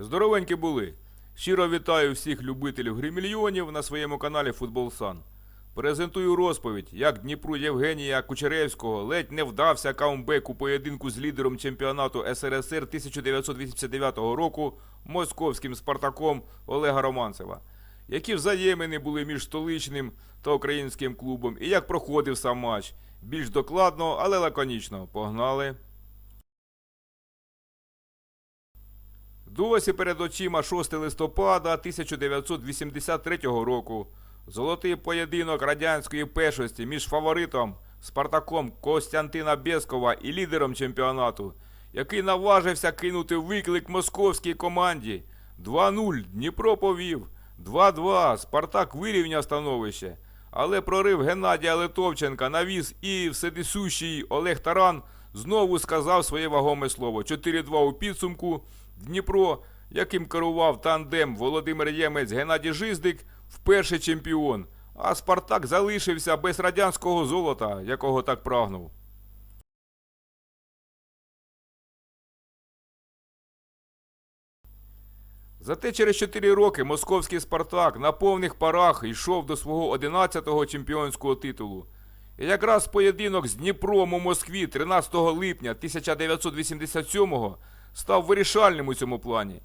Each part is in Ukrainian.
Здоровенькі були. Щиро вітаю всіх любителів гри мільйонів на своєму каналі Футбол Сан. Презентую розповідь, як Дніпру Євгенія Кучеревського ледь не вдався камбек у поєдинку з лідером чемпіонату СРСР 1989 року московським Спартаком Олега Романцева. Які взаємини були між столичним та українським клубом і як проходив сам матч. Більш докладно, але лаконічно. Погнали. Досі перед очима 6 листопада 1983 року. Золотий поєдинок радянської пешості між фаворитом Спартаком Костянтина Бєскова і лідером чемпіонату, який наважився кинути виклик московській команді. 2-0 Дніпро повів. 2-2 Спартак вирівняв становище. Але прорив Геннадія Литовченка навіз і вседисущий Олег Таран знову сказав своє вагоме слово. 4-2 у підсумку. Дніпро, яким керував тандем Володимир Ємець Геннадій Жиздик, вперше чемпіон. А Спартак залишився без радянського золота, якого так прагнув. Зате через 4 роки московський Спартак на повних парах йшов до свого 11-го чемпіонського титулу. І якраз поєдинок з Дніпром у Москві 13 липня 1987-го став вирішальним у цьому плані.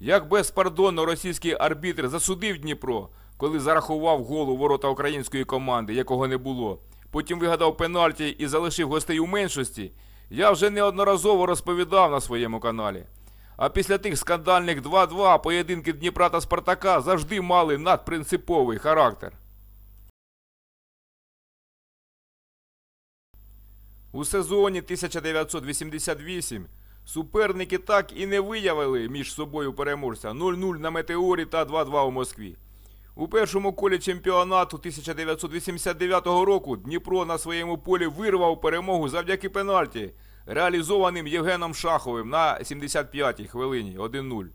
Як безпардонно російський арбітр засудив Дніпро, коли зарахував гол у ворота української команди, якого не було, потім вигадав пенальті і залишив гостей у меншості, я вже неодноразово розповідав на своєму каналі. А після тих скандальних 2-2 поєдинки Дніпра та Спартака завжди мали надпринциповий характер. У сезоні 1988 суперники так і не виявили між собою переможця 0-0 на Метеорі та 2-2 у Москві. У першому колі чемпіонату 1989 року Дніпро на своєму полі вирвав перемогу завдяки пенальті, реалізованим Євгеном Шаховим на 75-й хвилині 1-0.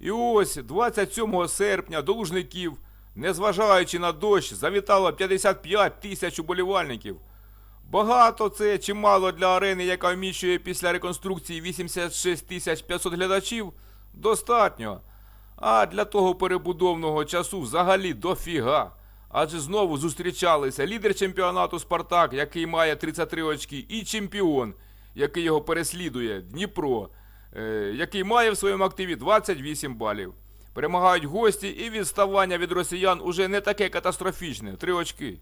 І ось 27 серпня до Лужників, незважаючи на дощ, завітало 55 тисяч уболівальників. Багато це чи мало для арени, яка вміщує після реконструкції 86 тисяч 500 глядачів, достатньо. А для того перебудовного часу взагалі дофіга. Адже знову зустрічалися лідер чемпіонату Спартак, який має 33 очки, і чемпіон, який його переслідує, Дніпро, е, який має в своєму активі 28 балів. Перемагають гості, і відставання від росіян уже не таке катастрофічне 3 очки.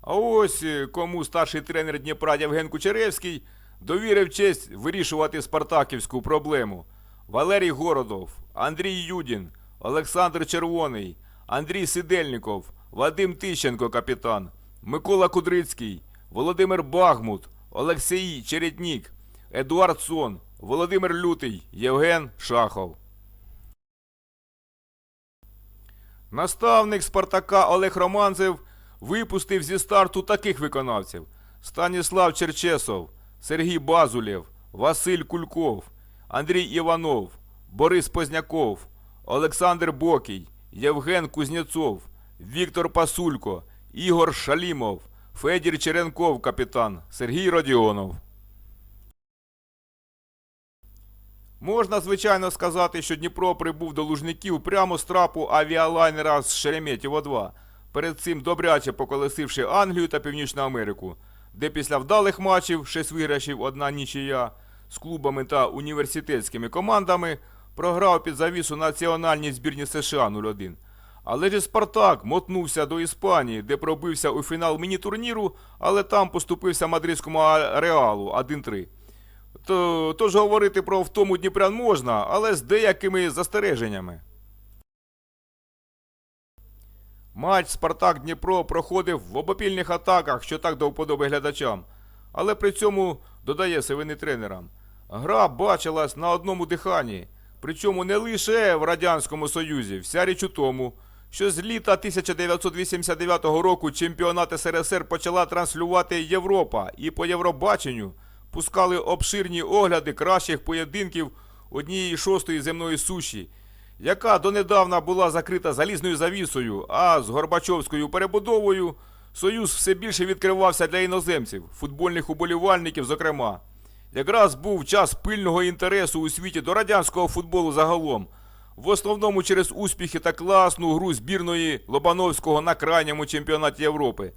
А ось е, кому старший тренер Дніпра Євген Кучеревський довірив честь вирішувати спартаківську проблему. Валерій Городов, Андрій Юдін, Олександр Червоний, Андрій Сидельников, Вадим Тищенко, капітан, Микола Кудрицький, Володимир Багмут, Олексій Череднік, Едуард Сон, Володимир Лютий, Євген Шахов. Наставник Спартака Олег Романцев випустив зі старту таких виконавців: Станіслав Черчесов, Сергій Базулєв, Василь Кульков, Андрій Іванов, Борис Позняков, Олександр Бокій, Євген Кузнєцов, Віктор Пасулько, Ігор Шалімов, Федір Черенков, капітан, Сергій Родіонов. Можна, звичайно, сказати, що Дніпро прибув до Лужників прямо з трапу авіалайнера з Шереметьєво 2, перед цим добряче поколесивши Англію та Північну Америку, де після вдалих матчів, 6 виграшів, одна нічия, з клубами та університетськими командами, програв під завісу національній збірні США 0-1. Але ж і Спартак мотнувся до Іспанії, де пробився у фінал міні-турніру, але там поступився мадридському Реалу 1-3. То, тож говорити про втому Дніпрян можна, але з деякими застереженнями. Матч Спартак Дніпро проходив в обопільних атаках, що так до вподоби глядачам, але при цьому додає сивини тренерам. Гра бачилась на одному диханні, причому не лише в Радянському Союзі, вся річ у тому, що з літа 1989 року чемпіонат СРСР почала транслювати Європа і по Євробаченню пускали обширні огляди кращих поєдинків однієї шостої земної суші, яка донедавна була закрита залізною завісою, а з Горбачовською перебудовою Союз все більше відкривався для іноземців, футбольних уболівальників, зокрема. Якраз був час пильного інтересу у світі до радянського футболу загалом, в основному через успіхи та класну гру збірної Лобановського на крайньому чемпіонаті Європи.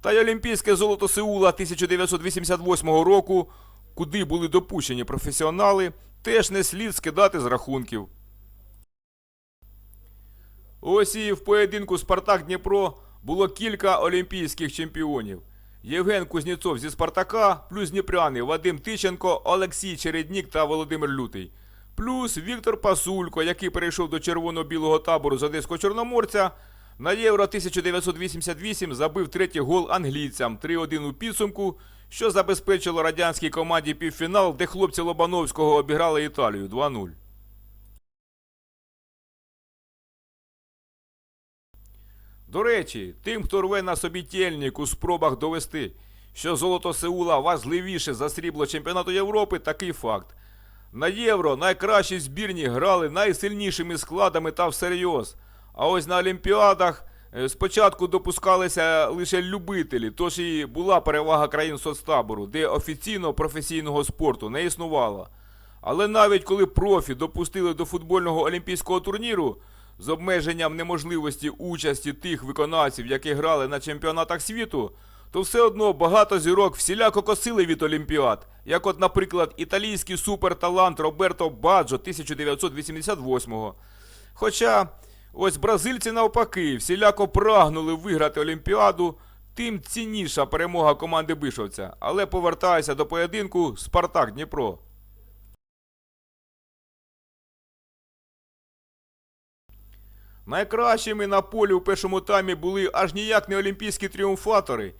Та й Олімпійське золото Сеула 1988 року, куди були допущені професіонали, теж не слід скидати з рахунків. Ось і в поєдинку Спартак Дніпро було кілька олімпійських чемпіонів. Євген Кузнєцов зі Спартака, плюс Дніпряни Вадим Тиченко, Олексій Череднік та Володимир Лютий. Плюс Віктор Пасулько, який перейшов до червоно-білого табору з Одеського Чорноморця, на Євро 1988 забив третій гол англійцям 3-1 у підсумку, що забезпечило радянській команді півфінал, де хлопці Лобановського обіграли Італію 2-0. До речі, тим, хто рве на собі тєльник у спробах довести, що золото Сеула важливіше за срібло чемпіонату Європи, такий факт. На євро найкращі збірні грали найсильнішими складами та всерйоз. А ось на Олімпіадах е, спочатку допускалися лише любителі, тож і була перевага країн соцтабору, де офіційно професійного спорту не існувало. Але навіть коли профі допустили до футбольного олімпійського турніру з обмеженням неможливості участі тих виконавців, які грали на чемпіонатах світу, то все одно багато зірок всіляко косили від Олімпіад, як от, наприклад, італійський суперталант Роберто Баджо 1988-го. Хоча ось бразильці навпаки всіляко прагнули виграти Олімпіаду, тим цінніша перемога команди Бишовця. Але повертаюся до поєдинку Спартак Дніпро. Найкращими на полі у першому таймі були аж ніяк не олімпійські тріумфатори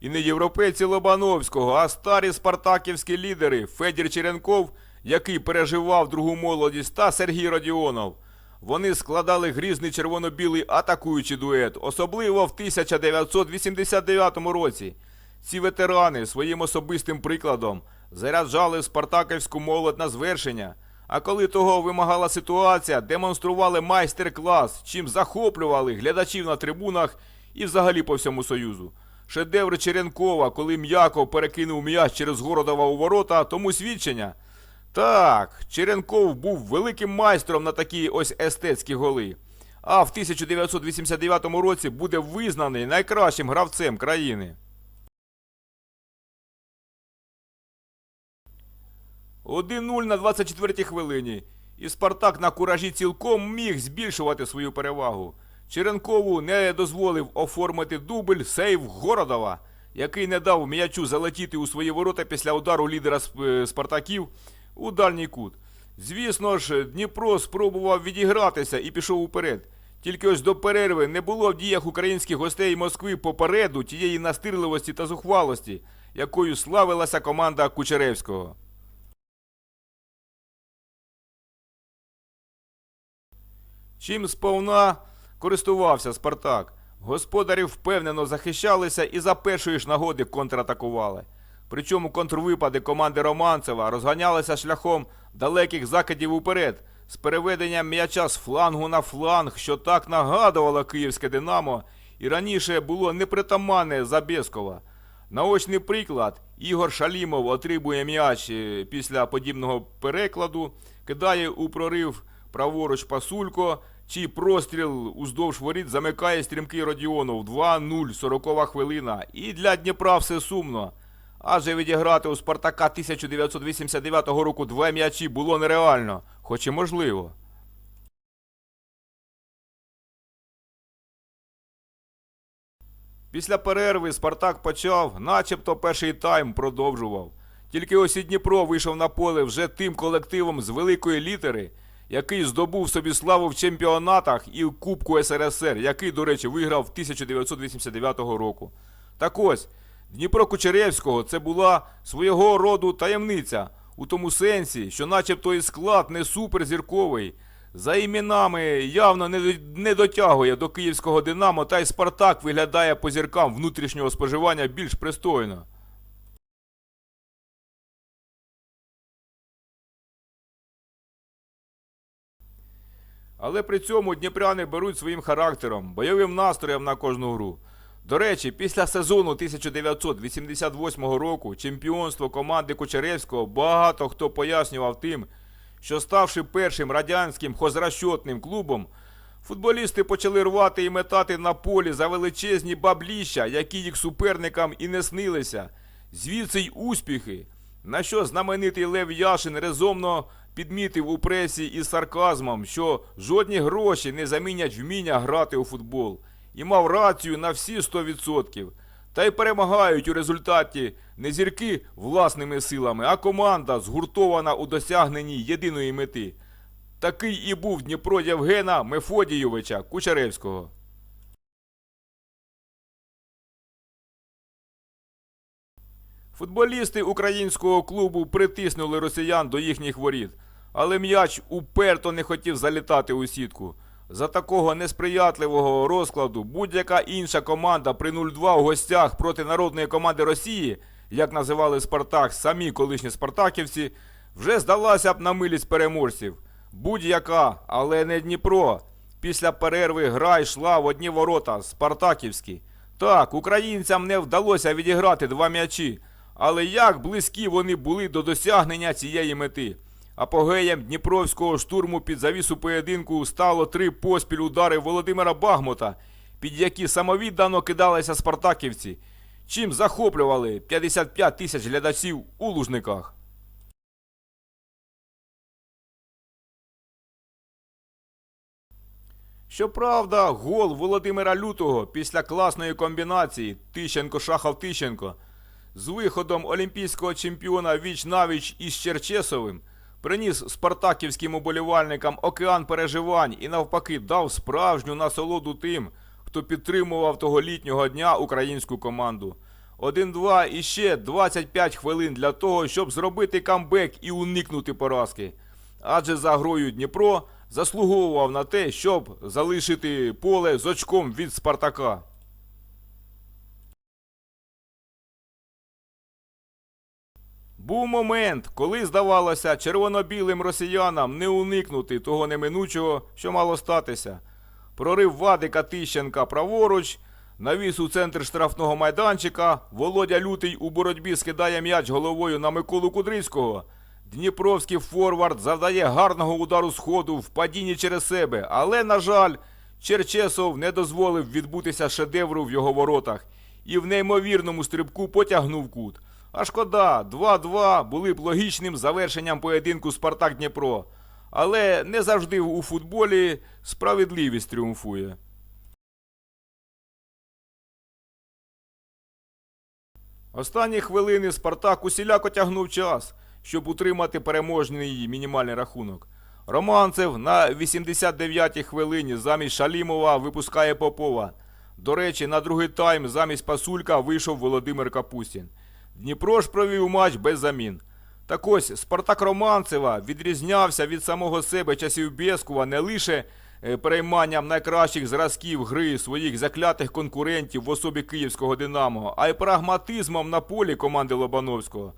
і не європейці Лобановського, а старі спартаківські лідери Федір Черенков, який переживав другу молодість, та Сергій Родіонов. Вони складали грізний червоно-білий атакуючий дует, особливо в 1989 році. Ці ветерани своїм особистим прикладом заряджали спартаківську молодь на звершення. А коли того вимагала ситуація, демонстрували майстер-клас, чим захоплювали глядачів на трибунах і взагалі по всьому Союзу. Шедевр Черенкова, коли м'яко перекинув м'яч через Городова у ворота, тому свідчення. Так, Черенков був великим майстром на такі ось естетські голи. А в 1989 році буде визнаний найкращим гравцем країни. 1-0 на 24-й хвилині. І Спартак на куражі цілком міг збільшувати свою перевагу. Черенкову не дозволив оформити дубль сейв Городова, який не дав м'ячу залетіти у свої ворота після удару лідера е, Спартаків у дальній кут. Звісно ж, Дніпро спробував відігратися і пішов уперед. Тільки ось до перерви не було в діях українських гостей Москви попереду тієї настирливості та зухвалості, якою славилася команда Кучеревського. Чим сповна користувався Спартак. Господарі впевнено захищалися і за першої ж нагоди контратакували. Причому контрвипади команди Романцева розганялися шляхом далеких закидів уперед з переведенням м'яча з флангу на фланг, що так нагадувало київське Динамо, і раніше було непритаманне Забєскова. Наочний приклад, Ігор Шалімов отримує м'яч е, після подібного перекладу, кидає у прорив праворуч Пасулько, чий простріл уздовж воріт замикає стрімкий Родіонов 2-0, 40 хвилина. І для Дніпра все сумно. Адже відіграти у Спартака 1989 року два м'ячі було нереально, хоч і можливо. Після перерви Спартак почав, начебто перший тайм продовжував. Тільки ось і Дніпро вийшов на поле вже тим колективом з великої літери, який здобув собі славу в чемпіонатах і в Кубку СРСР, який, до речі, виграв 1989 року. Так ось, Дніпро Кучеревського це була свого роду таємниця, у тому сенсі, що начебто і склад не суперзірковий. За іменами явно не, дотягує до київського Динамо, та й Спартак виглядає по зіркам внутрішнього споживання більш пристойно. Але при цьому дніпряни беруть своїм характером, бойовим настроєм на кожну гру. До речі, після сезону 1988 року чемпіонство команди Кучеревського багато хто пояснював тим, що ставши першим радянським хозрасчетним клубом, футболісти почали рвати і метати на полі за величезні бабліща, які їх суперникам і не снилися. Звідси й успіхи. На що знаменитий Лев Яшин резомно підмітив у пресі із сарказмом, що жодні гроші не замінять вміння грати у футбол. І мав рацію на всі 100%. Та й перемагають у результаті не зірки власними силами, а команда, згуртована у досягненні єдиної мети. Такий і був Дніпро Євгена Мефодійовича Кучеревського. Футболісти українського клубу притиснули росіян до їхніх воріт, але м'яч уперто не хотів залітати у сітку. За такого несприятливого розкладу будь-яка інша команда при 0-2 у гостях проти народної команди Росії, як називали Спартак самі колишні спартаківці, вже здалася б на милість переможців. Будь-яка, але не Дніпро. Після перерви гра йшла в одні ворота Спартаківські. Так, українцям не вдалося відіграти два м'ячі, але як близькі вони були до досягнення цієї мети. Апогеєм Дніпровського штурму під завісу поєдинку стало три поспіль удари Володимира Багмота, під які самовіддано кидалися спартаківці, чим захоплювали 55 тисяч глядачів у Лужниках. Щоправда, гол Володимира Лютого після класної комбінації Тищенко-Шахов-Тищенко з виходом олімпійського чемпіона віч-навіч із Черчесовим приніс спартаківським уболівальникам океан переживань і навпаки дав справжню насолоду тим, хто підтримував того літнього дня українську команду. 1-2 і ще 25 хвилин для того, щоб зробити камбек і уникнути поразки. Адже за грою Дніпро заслуговував на те, щоб залишити поле з очком від Спартака. Був момент, коли здавалося червоно-білим росіянам не уникнути того неминучого, що мало статися. Прорив Вадика Тищенка праворуч, навіс у центр штрафного майданчика, Володя Лютий у боротьбі скидає м'яч головою на Миколу Кудрицького. Дніпровський форвард завдає гарного удару з ходу в падінні через себе, але, на жаль, Черчесов не дозволив відбутися шедевру в його воротах і в неймовірному стрибку потягнув кут. А шкода, 2-2 були б логічним завершенням поєдинку Спартак Дніпро. Але не завжди у футболі справедливість тріумфує. Останні хвилини Спартак усіляко тягнув час, щоб утримати переможний мінімальний рахунок. Романцев на 89-й хвилині замість Шалімова випускає Попова. До речі, на другий тайм замість Пасулька вийшов Володимир Капустін. Дніпро ж провів матч без замін. Так ось Спартак Романцева відрізнявся від самого себе часів Бєскова не лише е, перейманням найкращих зразків гри своїх заклятих конкурентів в особі київського Динамо, а й прагматизмом на полі команди Лобановського.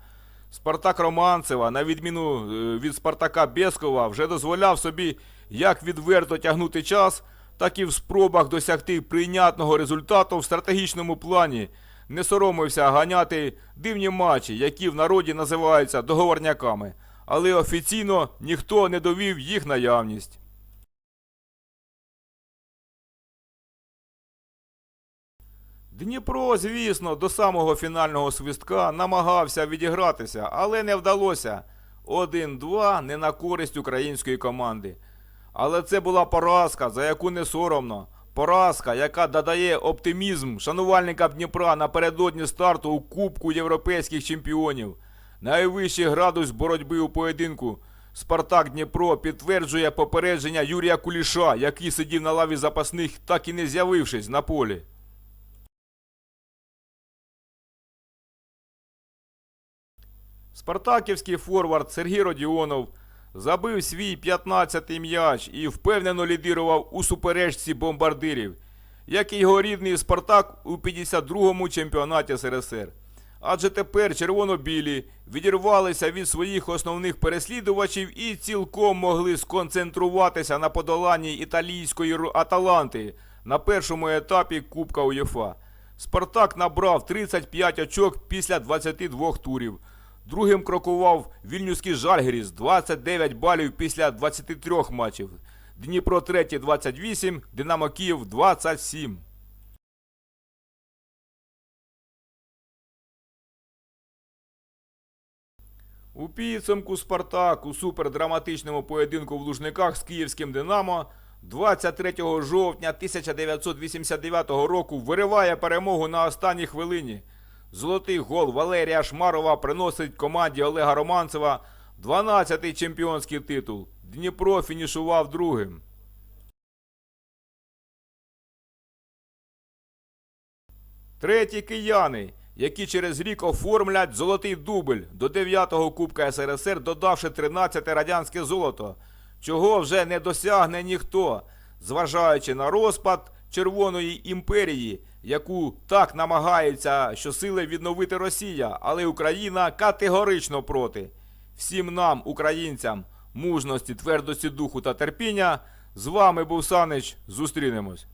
Спартак Романцева, на відміну е, від Спартака Бєскова, вже дозволяв собі як відверто тягнути час, так і в спробах досягти прийнятного результату в стратегічному плані не соромився ганяти дивні матчі, які в народі називаються договорняками, але офіційно ніхто не довів їх наявність. Дніпро, звісно, до самого фінального свистка намагався відігратися, але не вдалося. 1-2 не на користь української команди. Але це була поразка, за яку не соромно. Поразка, яка додає оптимізм шанувальникам Дніпра напередодні старту у Кубку європейських чемпіонів. Найвищий градус боротьби у поєдинку. Спартак Дніпро підтверджує попередження Юрія Куліша, який сидів на лаві запасних, так і не з'явившись на полі. Спартаківський форвард Сергій Родіонов забив свій 15-й м'яч і впевнено лідирував у суперечці бомбардирів, як і його рідний Спартак у 52-му чемпіонаті СРСР. Адже тепер червоно-білі відірвалися від своїх основних переслідувачів і цілком могли сконцентруватися на подоланні італійської Аталанти на першому етапі Кубка УЄФА. Спартак набрав 35 очок після 22 турів. Другим крокував Вільнюський Жальгіріс 29 балів після 23 матчів. Дніпро 3 28, Динамо Київ 27. У підсумку Спартак у супердраматичному поєдинку в Лужниках з київським Динамо 23 жовтня 1989 року вириває перемогу на останній хвилині. Золотий гол Валерія Шмарова приносить команді Олега Романцева 12-й чемпіонський титул. Дніпро фінішував другим. Треті кияни, які через рік оформлять золотий дубль до 9-го Кубка СРСР, додавши 13 радянське золото, чого вже не досягне ніхто, зважаючи на розпад Червоної імперії, яку так намагається щосили відновити Росія, але Україна категорично проти. Всім нам, українцям, мужності, твердості духу та терпіння. З вами був Санич. Зустрінемось.